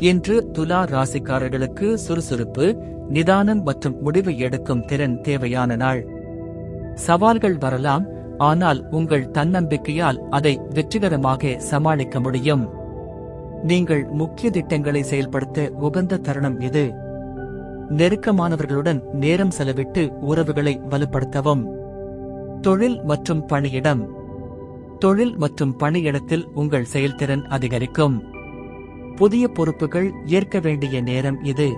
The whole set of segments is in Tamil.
இன்று துலா ராசிக்காரர்களுக்கு சுறுசுறுப்பு நிதானம் மற்றும் முடிவு எடுக்கும் திறன் தேவையான நாள். சவால்கள் வரலாம் ஆனால் உங்கள் தன்னம்பிக்கையால் அதை வெற்றிகரமாக சமாளிக்க முடியும். நீங்கள் முக்கிய திட்டங்களை செயல்படுத்த உகந்த தருணம் இது. நெருக்கமானவர்களுடன் நேரம் செலவிட்டு உறவுகளை வலுப்படுத்தவும். தொழில் மற்றும் பணியிடம். தொழில் மற்றும் பணியிடத்தில் உங்கள் செயல்திறன் அதிகரிக்கும். புதிய பொறுப்புகள் ஏற்க வேண்டிய நேரம் இது.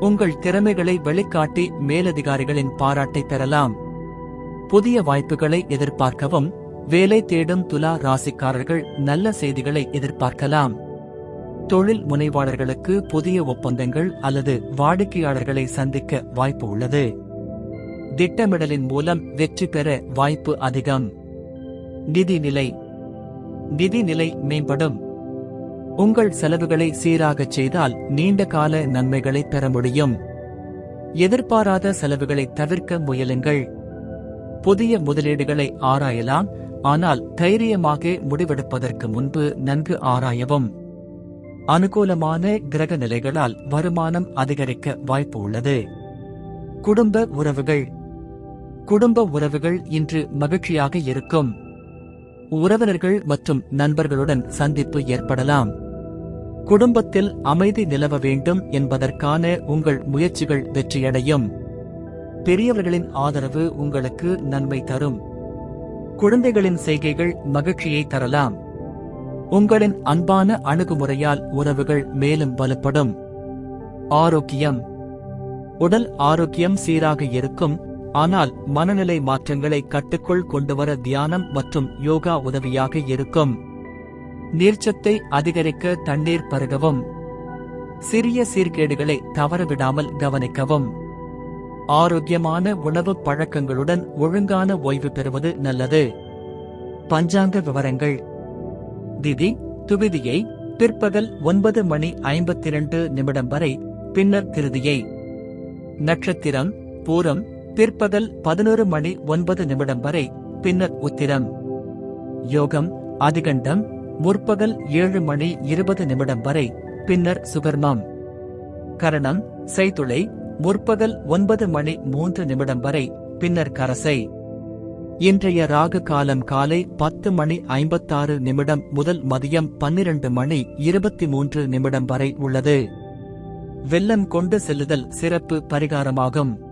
உங்கள் திறமைகளை வெளிக்காட்டி மேலதிகாரிகளின் பாராட்டை பெறலாம். புதிய வாய்ப்புகளை எதிர்பார்க்கவும் வேலை தேடும் துலா ராசிக்காரர்கள் நல்ல செய்திகளை எதிர்பார்க்கலாம். தொழில் முனைவாளர்களுக்கு புதிய ஒப்பந்தங்கள் அல்லது வாடிக்கையாளர்களை சந்திக்க வாய்ப்பு உள்ளது. திட்டமிடலின் மூலம் வெற்றி பெற வாய்ப்பு அதிகம். நிதிநிலை நிதிநிலை மேம்படும். உங்கள் செலவுகளை சீராகச் செய்தால் நீண்ட கால நன்மைகளை பெற முடியும். எதிர்பாராத செலவுகளை தவிர்க்க முயலுங்கள். புதிய முதலீடுகளை ஆராயலாம் ஆனால் தைரியமாக முடிவெடுப்பதற்கு முன்பு நன்கு ஆராயவும். அனுகூலமான கிரக நிலைகளால் வருமானம் அதிகரிக்க வாய்ப்பு உள்ளது. குடும்ப உறவுகள். குடும்ப உறவுகள் இன்று மகிழ்ச்சியாக இருக்கும். உறவினர்கள் மற்றும் நண்பர்களுடன் சந்திப்பு ஏற்படலாம். குடும்பத்தில் அமைதி நிலவ வேண்டும் என்பதற்கான உங்கள் முயற்சிகள் வெற்றியடையும். பெரியவர்களின் ஆதரவு உங்களுக்கு நன்மை தரும். குழந்தைகளின் செய்கைகள் மகிழ்ச்சியை தரலாம். உங்களின் அன்பான அணுகுமுறையால் உறவுகள் மேலும் வலுப்படும். ஆரோக்கியம். உடல் ஆரோக்கியம் சீராக இருக்கும். ஆனால் மனநிலை மாற்றங்களை கட்டுக்குள் கொண்டுவர தியானம் மற்றும் யோகா உதவியாக இருக்கும். நீர்ச்சத்தை அதிகரிக்க தண்ணீர் பருகவும். சிறிய சீர்கேடுகளை தவறவிடாமல் கவனிக்கவும். ஆரோக்கியமான உணவு பழக்கங்களுடன் ஒழுங்கான ஓய்வு பெறுவது நல்லது. பஞ்சாங்க விவரங்கள். திதி துவிதியை பிற்பகல் ஒன்பது மணி ஐம்பத்தி இரண்டு நிமிடம் வரை பின்னர் திருதியை. நட்சத்திரம் பூரம் பிற்பகல் பதினோரு மணி ஒன்பது நிமிடம் வரை பின்னர் உத்திரம். யோகம் அதிகண்டம் முற்பகல் ஏழு மணி இருபது நிமிடம் வரை பின்னர் சுகர்மாம் கரணம் செய்துளை முற்பகல் ஒன்பது மணி மூன்று நிமிடம் வரை பின்னர் கரசை. இன்றைய ராகு காலம் காலை பத்து மணி ஐம்பத்தாறு நிமிடம் முதல் மதியம் பன்னிரண்டு மணி இருபத்தி மூன்று நிமிடம் வரை உள்ளது. வெள்ளம் கொண்டு செல்லுதல் சிறப்பு பரிகாரமாகும்.